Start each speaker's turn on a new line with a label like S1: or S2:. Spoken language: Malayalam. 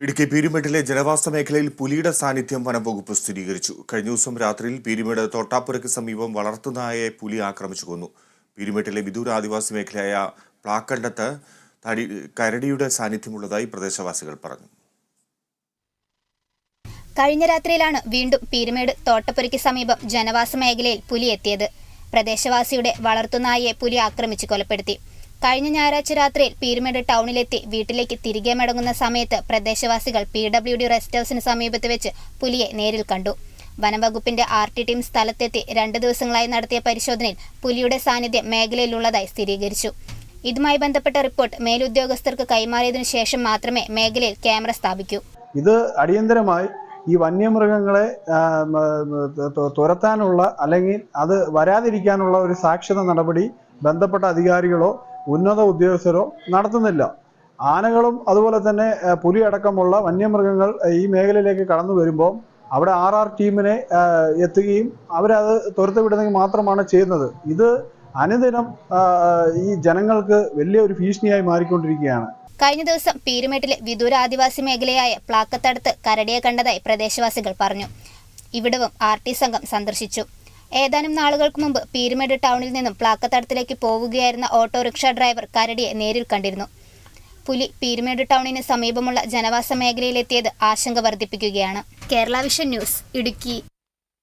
S1: ഇടുക്കി പീരുമേട്ടിലെ ജനവാസ മേഖലയിൽ പുലിയുടെ സാന്നിധ്യം വനംവകുപ്പ് സ്ഥിരീകരിച്ചു. കഴിഞ്ഞ ദിവസം രാത്രിയിൽ പീരുമേട് തോട്ടാപ്പുരയ്ക്ക് സമീപം വളർത്തുനായയെ പുലി ആക്രമിച്ചു കൊന്നു. പീരുമേട്ടിലെ വിദൂര ആദിവാസി മേഖലയായ പ്ലാക്കണ്ടത്ത് തടി കരടിയുടെ സാന്നിധ്യമുള്ളതായി പ്രദേശവാസികൾ പറഞ്ഞു.
S2: കഴിഞ്ഞ രാത്രിയിലാണ് വീണ്ടും പീരുമേട് തോട്ടപ്പുരയ്ക്ക് സമീപം ജനവാസ മേഖലയിൽ പുലി എത്തിയത്. പ്രദേശവാസിയുടെ വളർത്തുനായയെ പുലി ആക്രമിച്ച് കൊലപ്പെടുത്തി. കഴിഞ്ഞ ഞായറാഴ്ച രാത്രിയിൽ പീരുമേട് ടൗണിലെത്തി. വീട്ടിലേക്ക് തിരികെ മടങ്ങുന്ന സമയത്ത് പ്രദേശവാസികൾ പി ഡബ്ല്യു ഡി റെസ്റ്റ് ഹൌസിന് സമീപത്ത് വെച്ച് പുലിയെ നേരിൽ കണ്ടു. വനംവകുപ്പിന്റെ ആർ ടി ടീം സ്ഥലത്തെത്തി രണ്ട് ദിവസങ്ങളായി നടത്തിയ പരിശോധനയിൽ പുലിയുടെ സാന്നിധ്യം മേഖലയിലുള്ളതായി സ്ഥിരീകരിച്ചു. ഇതുമായി ബന്ധപ്പെട്ട റിപ്പോർട്ട് മേലുദ്യോഗസ്ഥർക്ക് കൈമാറിയതിനു ശേഷം മാത്രമേ മേഖലയിൽ ക്യാമറ സ്ഥാപിക്കൂ.
S3: ഇത് അടിയന്തരമായി ഈ വന്യമൃഗങ്ങളെ തുരത്താനുള്ള അല്ലെങ്കിൽ അത് വരാതിരിക്കാനുള്ള ഒരു സാക്ഷ്യത നടപടി ബന്ധപ്പെട്ട അധികാരികളോ ഉന്നത ഉദ്യോഗസ്ഥരോ നടത്തുന്നില്ല. ആനകളും അതുപോലെ തന്നെ പുലി അടക്കമുള്ള വന്യമൃഗങ്ങൾ ഈ മേഖലയിലേക്ക് കടന്നു വരുമ്പോൾ അവിടെ ആർ ആർ ടീമിനെ എത്തുകയും അവരത് തുരത്ത് വിടുന്നെങ്കിൽ മാത്രമാണ് ചെയ്യുന്നത്. ഇത് അനുദിനം ഈ ജനങ്ങൾക്ക് വലിയ ഒരു ഭീഷണിയായി മാറിക്കൊണ്ടിരിക്കുകയാണ്.
S2: കഴിഞ്ഞ ദിവസം പീരുമേട്ടിലെ വിദൂര ആദിവാസി മേഖലയായ പ്ലാക്കത്തടുത്ത് കരടിയെ കണ്ടതായി പ്രദേശവാസികൾ പറഞ്ഞു. ഇവിടവും ആർ ടി സംഘം സന്ദർശിച്ചു. ഏതാനും നാളുകൾക്ക് മുമ്പ് പീരുമേട് ടൗണിൽ നിന്നും പ്ലാക്കത്തടത്തിലേക്ക് പോവുകയായിരുന്ന ഓട്ടോറിക്ഷ ഡ്രൈവർ കരടിയെ നേരിൽ കണ്ടിരുന്നു. പുലി പീരുമേട് ടൗണിന് സമീപമുള്ള ജനവാസ മേഖലയിലെത്തിയത് ആശങ്ക വർദ്ധിപ്പിക്കുകയാണ്. Kerala Vision News Idukki.